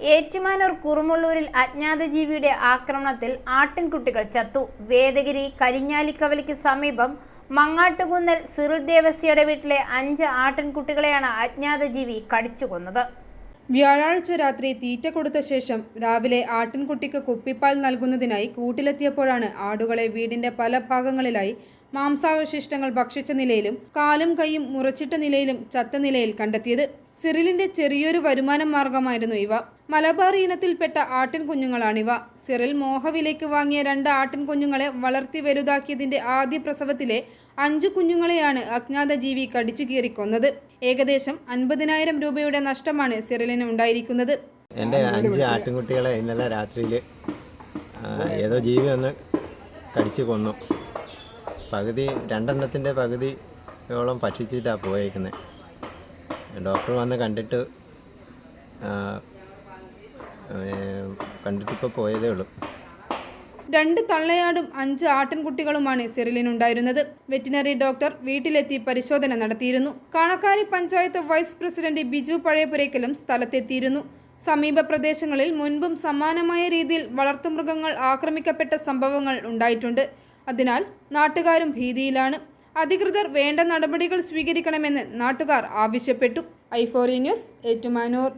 ഏറ്റുമാനൂർ കുറുമുള്ളൂരിൽ അജ്ഞാത ജീവിയുടെ ആക്രമണത്തിൽ ആട്ടിൻകുട്ടികൾ ചത്തു. വേദഗിരി കരിഞ്ഞാലിക്കവലിക്ക് സമീപം മങ്ങാട്ടുകുന്നൽ സിറിൽ ദേവസ്യയുടെ വീട്ടിലെ അഞ്ച് ആട്ടിൻകുട്ടികളെയാണ് അജ്ഞാത ജീവി കടിച്ചു കൊന്നത് വ്യാഴാഴ്ച രാത്രി തീറ്റ കൊടുത്ത ശേഷം രാവിലെ ആട്ടിൻകുട്ടിക്ക് കുപ്പിപ്പാൽ നൽകുന്നതിനായി കൂട്ടിലെത്തിയപ്പോഴാണ് ആടുകളെ വീടിന്റെ പല ഭാഗങ്ങളിലായി മാംസാവശിഷ്ടങ്ങൾ ഭക്ഷിച്ച നിലയിലും കാലും കൈയും മുറച്ചിട്ട നിലയിലും ചത്ത നിലയിൽ കണ്ടെത്തിയത് സിറിലിന്റെ ചെറിയൊരു വരുമാന മാർഗമായിരുന്നു ഇവ. മലബാർ ഇനത്തിൽപ്പെട്ട ആട്ടിൻ കുഞ്ഞുങ്ങളാണിവ സിറിൽ മോഹവിലേക്ക് വാങ്ങിയ രണ്ട് ആട്ടിൻ കുഞ്ഞുങ്ങളെ വളർത്തി വലുതാക്കിയതിന്റെ ആദ്യ പ്രസവത്തിലെ അഞ്ചു കുഞ്ഞുങ്ങളെയാണ് അജ്ഞാത ജീവി കടിച്ചു കീറിക്കൊന്നത് ഏകദേശം അൻപതിനായിരം രൂപയുടെ നഷ്ടമാണ് സിറിലിന് ഉണ്ടായിരിക്കുന്നത്. എന്റെ അഞ്ച് ആട്ടിൻകുട്ടികളെ ഇന്നലെ രാത്രിയിൽ ഏതോ ജീവി ഒന്ന് കടിച്ചു കൊന്നു. പകുതി രണ്ടെണ്ണത്തിന്റെ പകുതിയോളം ഭക്ഷിച്ചിട്ടാണ് പോയേക്കുന്നത് ഡോക്ടർ വന്ന് കണ്ടിട്ട് കണ്ടിട്ടിപ്പോൾ പോയതേ ഉള്ളൂ. രണ്ട് തള്ളയാടും അഞ്ച് ആട്ടിൻകുട്ടികളുമാണ് സിറിലിനുണ്ടായിരുന്നത്. വെറ്റിനറി ഡോക്ടർ വീട്ടിലെത്തി പരിശോധന നടത്തിയിരുന്നു. കാണക്കാരി പഞ്ചായത്ത് വൈസ് പ്രസിഡന്റ് ബിജു പഴയപുരയ്ക്കലും സ്ഥലത്തെത്തിയിരുന്നു. സമീപ പ്രദേശങ്ങളിൽ മുൻപും സമാനമായ രീതിയിൽ വളർത്തുമൃഗങ്ങൾ ആക്രമിക്കപ്പെട്ട സംഭവങ്ങൾ ഉണ്ടായിട്ടുണ്ട്. അതിനാൽ നാട്ടുകാരും ഭീതിയിലാണ്. അധികൃതർ വേണ്ട നടപടികൾ സ്വീകരിക്കണമെന്ന് നാട്ടുകാർ ആവശ്യപ്പെട്ടു. ഐഫോറി ന്യൂസ് ഏറ്റുമാനൂർ.